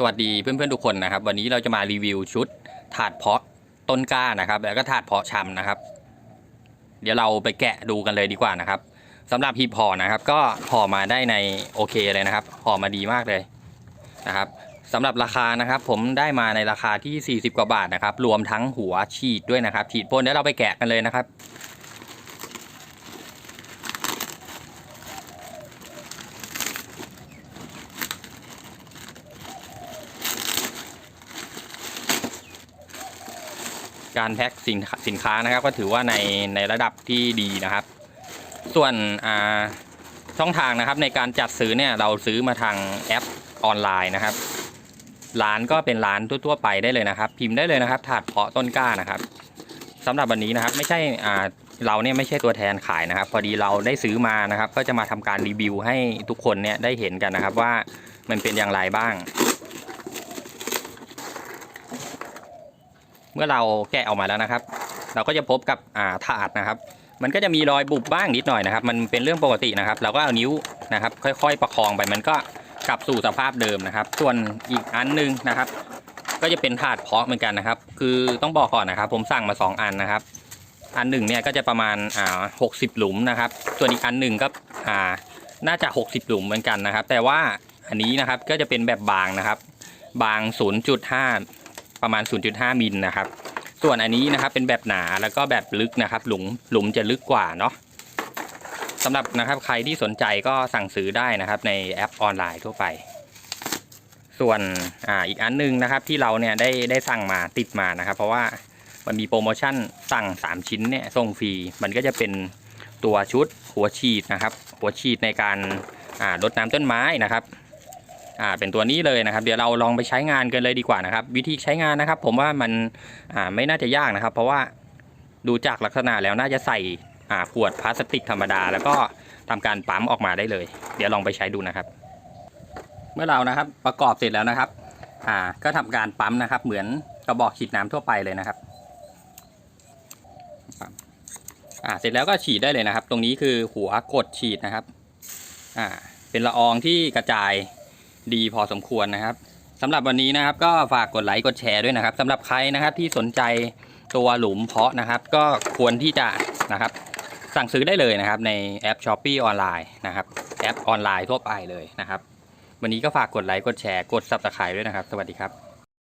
สวัสดีเพื่อนๆทุกคนนะครับ วันนี้เราจะมารีวิวชุดถาดเพาะต้นกล้านะครับ แล้วก็ถาดเพาะชำนะครับ เดี๋ยวเราไปแกะดูกันเลยดีกว่านะครับสำหรับหีบห่อนะครับ ก็ห่อมาได้ในโอเคเลยนะครับห่อมาดีมากเลยนะครับสำหรับราคานะครับ ผมได้มาในราคาที่ 40 กว่าบาทนะครับ รวมทั้งหัวฉีดด้วยนะครับ ฉีดพ่นเดี๋ยวเราไปแกะกันเลยนะครับ การแพ็คสินสินค้านะครับ ก็ถือว่าในในระดับที่ดีนะครับ ส่วนอ่าช่องทางนะครับในการจัดซื้อเนี่ยเราซื้อมาทางแอปออนไลน์นะครับ ร้านก็เป็นร้านทั่วๆไปได้เลยนะครับ พิมพ์ได้เลยนะครับ ถาดเพาะต้นกล้านะครับสำหรับวันนี้นะครับไม่ใช่อ่าเราเนี่ยไม่ใช่ตัวแทนขายนะครับ พอดีเราได้ซื้อมานะครับ ก็จะมาทำการรีวิวให้ทุกคนเนี่ยได้เห็นกันนะครับว่ามันเป็นอย่างไรบ้าง เมื่อเราแกะออกมาแล้วนะครับ เราก็จะพบกับอ่าถาดนะครับ มันก็จะมีรอยบุบบ้างนิดหน่อยนะครับ มันเป็นเรื่องปกตินะครับ เราก็เอานิ้วนะครับ ค่อย ๆ ประคองไปมันก็กลับสู่สภาพเดิมนะครับ ส่วนอีกอันหนึงนะครับ ก็จะเป็นถาดเพาะเหมือนกันนะครับ คือต้องบอกก่อนนะครับ ผมสั่งมา 2 อันนะครับ อันหนึ่งเนี่ยก็จะประมาณอ่าหกสิบหลุมนะครับ ส่วนอีกอันหนึ่งก็อ่าน่าจะ 60 หลุมเหมือนกันนะครับ แต่ว่าอันนี้นะครับก็จะเป็นแบบบางนะครับ บาง 0.5 ประมาณ 0.5 มิลนะครับ ส่วนอันนี้นะครับเป็นแบบหนาแล้วก็แบบลึกนะครับ หลุมหลุมจะลึกกว่าเนาะสำหรับนะครับใครที่สนใจก็สั่งซื้อได้นะครับ ในแอปออนไลน์ทั่วไป ส่วนอ่าอีกอันหนึงนะครับที่เราเนี่ยได้ได้สั่งมาติดมานะครับ เพราะว่ามันมีโปรโมชั่นสั่ง 3 ชิ้นเนี่ยส่งฟรีมันก็จะเป็นตัวชุดหัวฉีดนะครับ หัวฉีดในการอ่ารดน้ำต้นไม้นะครับ อ่าเป็นตัวนี้เลยนะครับ เดี๋ยวเราลองไปใช้งานกันเลยดีกว่านะครับ วิธีใช้งานนะครับ ผมว่ามันอ่าไม่น่าจะยากนะครับ เพราะว่าดูจากลักษณะแล้วน่าจะใส่อ่าขวดพลาสติกธรรมดา แล้วก็ทำการปั๊มออกมาได้เลย เดี๋ยวลองไปใช้ดูนะครับ เมื่อเรานะครับประกอบเสร็จแล้วนะครับอ่าก็ทำการปั๊มนะครับ เหมือนกระบอกฉีดน้ำทั่วไปเลยนะครับอ่าเสร็จแล้วก็ฉีดได้เลยนะครับ ตรงนี้คือหัวกดฉีดนะครับอ่าเป็นละอองที่กระจาย ดีพอสมควรนะครับสำหรับวันนี้นะครับ ก็ฝากกดไลค์กดแชร์ด้วยนะครับสำหรับใครนะครับที่สนใจตัวหลุมเพาะนะครับ ก็ควรที่จะนะครับ สั่งซื้อได้เลยนะครับ ในแอปช้อปปี้ออนไลน์นะครับ แอปออนไลน์ทั่วไปเลยนะครับ วันนี้ก็ฝากกดไลค์กดแชร์กด Subscribe ด้วยนะครับ สวัสดีครับ